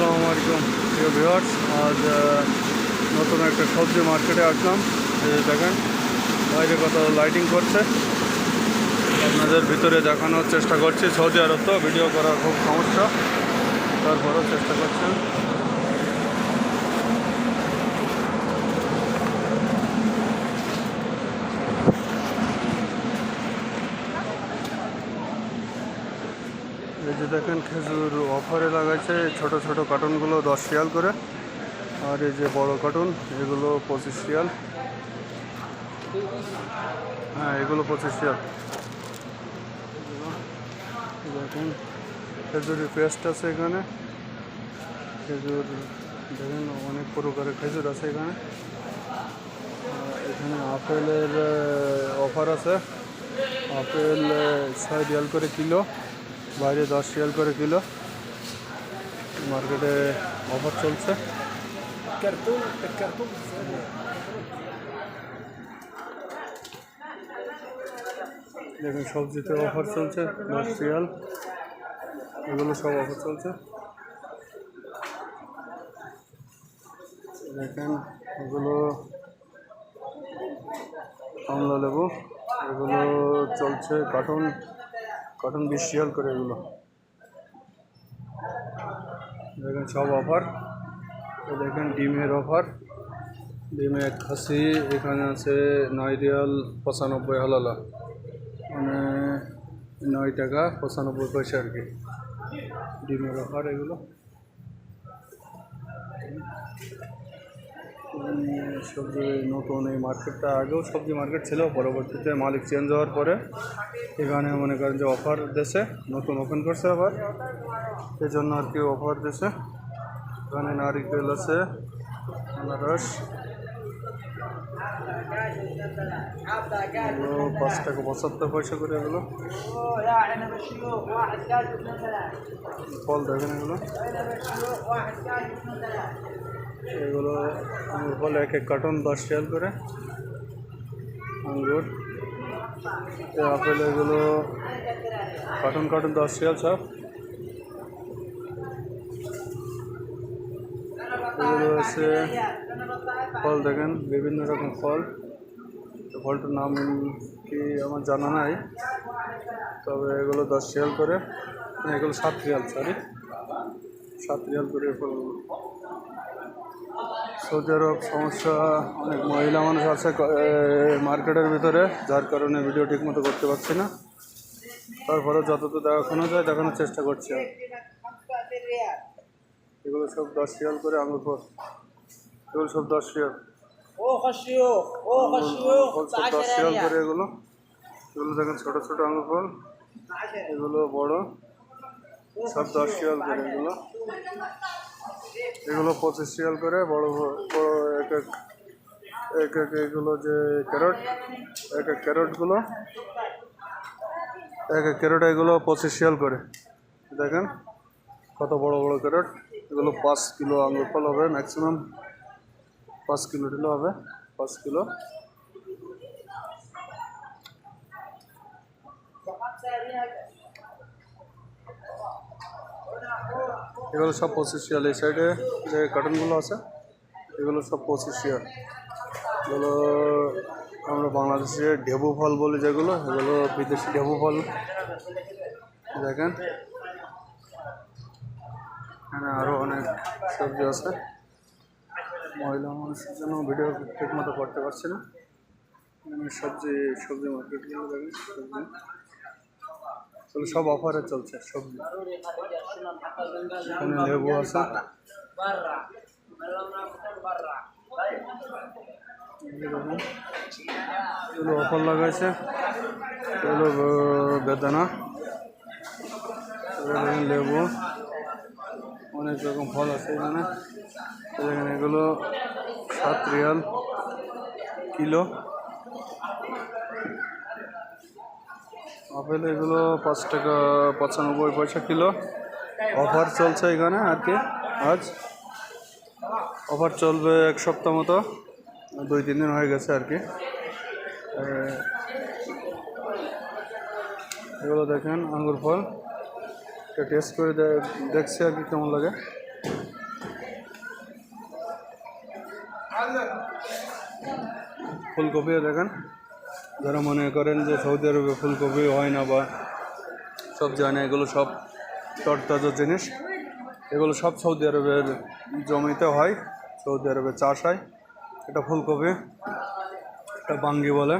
আসসালামু আলাইকুম, প্রিয় ভিউয়ার্স আজ নতুন একটা সবজি মার্কেটে আসলাম। দেখেন, বাইরে কত লাইটিং করছে। আপনাদের ভিতরে দেখানোর চেষ্টা করছি। সৌদি আরব তো ভিডিও করা খুব সমস্যা। তারপরও চেষ্টা করছেন। যে দেখেন খেজুর অফারে লাগাইছে, ছোট ছোট কার্টুনগুলো দশ রিয়াল করে। আর এই যে বড় কার্টুন এগুলো পঁচিশ রিয়াল। হ্যাঁ এগুলো পঁচিশ এগুলো দেখুন, খেজুরের পেস্ট আছে এখানে। খেজুর, দেখেন, অনেক প্রকারের খেজুর আছে এখানে। এখানে আপেলের অফার আছে। আপেল ছয় রিয়াল করে কিলো। বাইরে দশ রিয়াল করে কিলো। মার্কেটে অফার চলছে। দেখুন, সবজিতে অফার চলছে, দশ রিয়াল। এগুলো সব অফার চলছে। দেখেন, এগুলো কমলা লেবু, এগুলো চলছে কার্টুন কার্টুন বিশ রিয়াল করে এগুলো। দেখেন সব অফার দেখেন ডিমের অফার ডিমে এক খাসি, এখানে আছে নয় রিয়াল পঁচানব্বই হালালা। মানে নয় টাকা পঁচানব্বই পয়সা আর কি। ডিমের অফার এগুলো। সবজি নতুন এই মার্কেটটা আগেও সবজি মার্কেট ছিল, পরবর্তীতে মালিক চেঞ্জ হওয়ার পরে এখানে মনে করেন যে অফার দেশে নতুন ওপেন করছে আবার। এই জন্য আর কি অফার দেশে এখানে নারিকেল আছে, আনারস পাঁচ টাকা পঁচাত্তর পয়সা করে এগুলো। ফল দেখেন এগুলো। এগুলো আঙুর ফল এক এক কার্টন দশ টাকা করে আঙ্গুর। আপেল এগুলো কার্টন কার্টন দশ টাকা সব। এগুলো হচ্ছে ফল দেখেন, বিভিন্ন রকম ফল। ফলটার নাম কি আমার জানা নাই। তবে এগুলো দশ রিয়াল করে। এগুলো সাত রিয়াল সরি সাত রিয়াল করে ফল। সৌদি আরব সমস্যা অনেক মহিলা মানুষ আছে মার্কেটের ভিতরে যার কারণে ভিডিও ঠিকমতো করতে পারছি না। তারপরে যতটুকু দেখানো যায় দেখানোর চেষ্টা করছি এগুলো সব দশ রিয়াল করে আঙুর ফল এগুলো সব দশ রিয়াল। সব দশ রিয়াল করে এগুলো। এগুলো দেখেন ছোটো ছোটো আঙুর ফল এগুলো বড়। সব দশ রিয়াল করে এগুলো। এগুলো পঁচিশ রিয়াল করে, বড় বড় এক এক এক এক এগুলো যে ক্যারট, এক এক ক্যারটগুলো, এক এক ক্যারট এগুলো পঁচিশ রিয়াল করে। দেখেন কত বড় বড় ক্যারট। এগুলো পাঁচ কিলো আঙুর ফল হবে ম্যাক্সিমাম পাঁচ কিলো দিলে হবে, পাঁচ কিলো। এগুলো সব পঁচিশ এই সাইডে যে কার্টুনগুলো আছে, এগুলো সব পঁচিশ এগুলো আমরা বাংলাদেশে ঢেবু ফল বলি যেগুলো, এগুলো বিদেশি ঢেবু ফল। দেখেন। এখানে আরও অনেক সবজি আছে। মহিলা মানুষের জন্য ভিডিও ঠিক মতো করতে পারছি না। সবজি সবজি মার্কেটগুলো দেখেন, সবজি। সব অফারে চলছে সবজি এখানে লেবু আছে। এগুলো অফার লাগাইছে। এগুলো বেদানা। লেবু। অনেক রকম ফল আছে এখানে। এখানে এগুলো সাত রিয়াল কিলো। আপেল এগুলো পাঁচ টাকা, পঁচানব্বই পয়সা কিলো। অফার চলছে এখানে আর কি, আজ। অফার চলবে এক সপ্তাহ মতো, দুই, তিন দিন হয়ে গেছে আর কি। এগুলো দেখেন, আঙ্গুর ফল। এটা টেস্ট করে দেখছি আর কি কেমন লাগে। ফুলকপিও দেখেন। যারা মনে করেন যে সৌদি আরবে ফুলকপি হয় না বা সব যায় না এগুলো সব তরতাজা জিনিস। এগুলো সব সৌদি আরবের জমিতে হয়, সৌদি আরবে চাষ হয়। এটা ফুলকপি, এটা বাঙ্গি বলে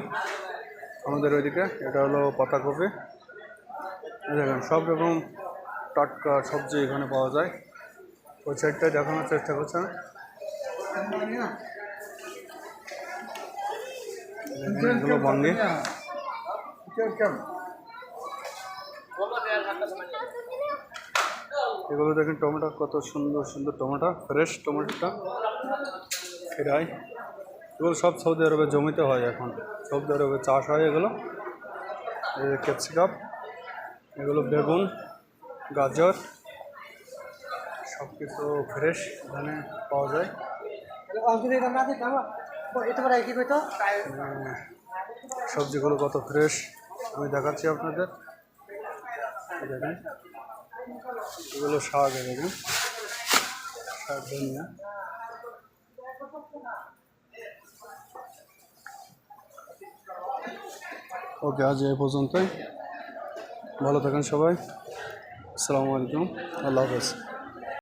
আমাদের ওইদিকে। এটা হলো পাতাকপি। দেখেন, সব রকম টাটকা সবজি এখানে পাওয়া যায়। ওই সাইডটায় দেখানোর চেষ্টা করছেন। এগুলো বাঙ্গি এগুলো দেখেন, টমেটো কত সুন্দর সুন্দর টমেটো ফ্রেশ টমেটোটা। ফেরাই এগুলো সব সৌদি আরবের জমিতে হয় এখন। সৌদি আরবে চাষ হয় এগুলো। ক্যাপসিকাম, এগুলো বেগুন, গাজর সব কিছু ফ্রেশ এখানে পাওয়া যায়। সবজিগুলো কত ফ্রেশ আমি দেখাচ্ছি আপনাদের। দেখেন। এগুলো শাক দেখেন। শাক, ধনিয়া। ওকে, আজ এই পর্যন্তই। ভালো থাকেন সবাই। আসসালামু আলাইকুম। আল্লাহ হাফেজ।